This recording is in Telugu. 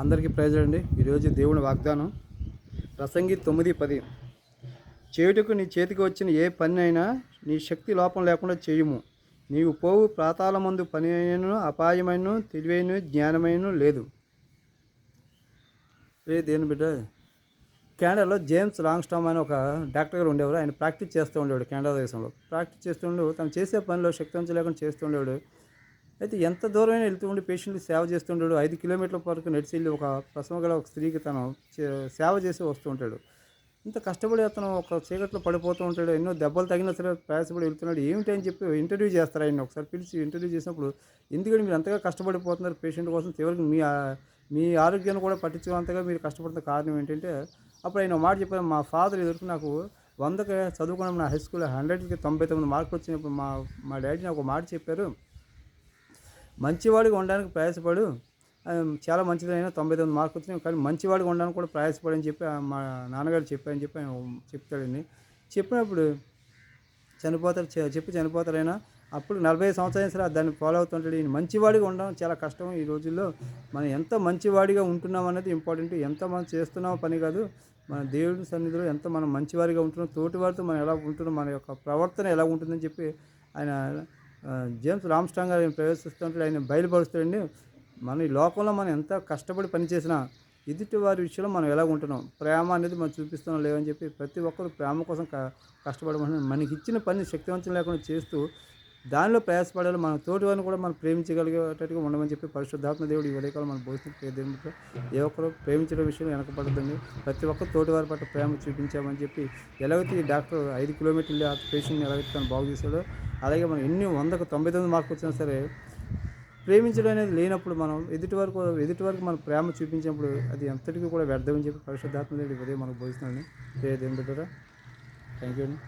అందరికీ ప్రజలండి. ఈరోజు దేవుని వాగ్దానం ప్రసంగి తొమ్మిది పది. చేయుటకు నీ చేతికి వచ్చిన ఏ పని అయినా నీ శక్తి లోపం లేకుండా చేయుము. నీవు పోవు ప్రాతాళమందు పని అయినను అపాయమైన తెలివైన జ్ఞానమైన లేదు. రే దేని బిడ్డ కెనడాలో జేమ్స్ లాంగ్స్టామ్ అని ఒక డాక్టర్ గారు ఉండేవారు. ఆయన ప్రాక్టీస్ చేస్తూ ఉండేవాడు కెనడా దేశంలో. ప్రాక్టీస్ చేస్తుండే తను చేసే పనిలో శక్తి లేకుండా చేస్తూ ఉండేవాడు. అయితే ఎంత దూరమైనా వెళ్తూ ఉండి పేషెంట్లు సేవ చేస్తుంటాడు ఐదు కిలోమీటర్ల వరకు నడిచి వెళ్ళి ఒక ప్రసవ గల ఒక స్త్రీకి తను చే- సేవ చేసి వస్తూ ఉంటాడు. ఇంత కష్టపడి అతను ఒక చీకట్లో పడిపోతూ ఉంటాడు. ఎన్నో దెబ్బలు తగిన సరే ప్రయాసపడి వెళ్తున్నాడు. ఏమిటి అని చెప్పి ఇంటర్వ్యూ చేస్తారు ఆయన ఒకసారి పిలిచి ఇంటర్వ్యూ చేసినప్పుడు ఎందుకంటే మీరు అంతగా కష్టపడిపోతున్నారు పేషెంట్ కోసం చివరికి మీ మీ ఆరోగ్యాన్ని కూడా పట్టించుకున్నంతగా మీరు కష్టపడుతున్న కారణం ఏంటంటే అప్పుడు ఆయన ఒక మాట చెప్పారు. మా ఫాదర్ ఎదుర్కొని నాకు వందకి చదువుకున్న నా హై స్కూల్లో హండ్రెడ్కి తొంభై తొమ్మిది మార్కులు వచ్చినప్పుడు మా మా డాడీ నాకు ఒక మాట చెప్పారు. మంచివాడిగా ఉండడానికి ప్రయాసపడు. చాలా మంచిదైనా తొంభై తొమ్మిది మార్కులు వచ్చినాయి. కానీ మంచివాడిగా ఉండడానికి కూడా ప్రయాసపడని చెప్పి మా నాన్నగారు చెప్పారని చెప్పి ఆయన చెప్తాడండి. చెప్పినప్పుడు చనిపోతారు చెప్పి చనిపోతారైనా అప్పుడు నలభై సంవత్సరాలు సరే దాన్ని ఫాలో అవుతుంటాడు. ఈయన మంచివాడిగా ఉండడం చాలా కష్టం ఈ రోజుల్లో. మనం ఎంత మంచివాడిగా ఉంటున్నాం అనేది ఇంపార్టెంట్. ఎంత మనం చేస్తున్నామో పని కాదు. మన దేవుడి సన్నిధిలో ఎంత మనం మంచివారిగా ఉంటున్నాం తోటి వారితో మనం ఎలా ఉంటున్నాం మన యొక్క ప్రవర్తన ఎలా ఉంటుందని చెప్పి ఆయన జేమ్స్ రామ్స్టాంగ్ గారు ఆయన ఆయన బయలుపరుస్తాడండి. మన ఈ లోకంలో మనం ఎంత కష్టపడి పనిచేసినా ఎదుటి వారి విషయంలో మనం ఎలా ఉంటున్నాం? ప్రేమ అనేది మనం చూపిస్తున్నాం లేవని చెప్పి ప్రతి ఒక్కరు ప్రేమ కోసం క- కష్టపడమని మనకి ఇచ్చిన పని శక్తివంతం లేకుండా చేస్తూ దానిలో ప్రయాసపడాలి. మన తోటి వారిని కూడా మనం ప్రేమించగలిగేటట్టుగా ఉండమని చెప్పి పరిశుద్ధాత్మ దేవుడు ఈ ఉదయకాలం మన భవిష్యత్తు దేవుడితో ఏ ఒక్కరు ప్రేమించడం విషయంలో వెనకపడదండి ప్రతి ఒక్కరు తోటి వారి పట్ల ప్రేమ చూపించామని చెప్పి ఎలాగైతే ఈ డాక్టర్ ఐదు కిలోమీటర్లు ఆ పేషెంట్ని ఎలాగైతే తను బాగు చేశాడో అలాగే మనం ఎన్ని వందకు తొంభై తొమ్మిది మార్కులు వచ్చినా సరే ప్రేమించడం అనేది లేనప్పుడు మనం ఎదుటి వరకు ఎదుటి వరకు మనం ప్రేమ చూపించినప్పుడు అది ఎంతటికీ కూడా వ్యర్థమని చెప్పి పరిశుద్ధాత్మ దేవుడు ఉదయం మనకు బోధిస్తున్నాను దేవుని థ్యాంక్ యూ అండి.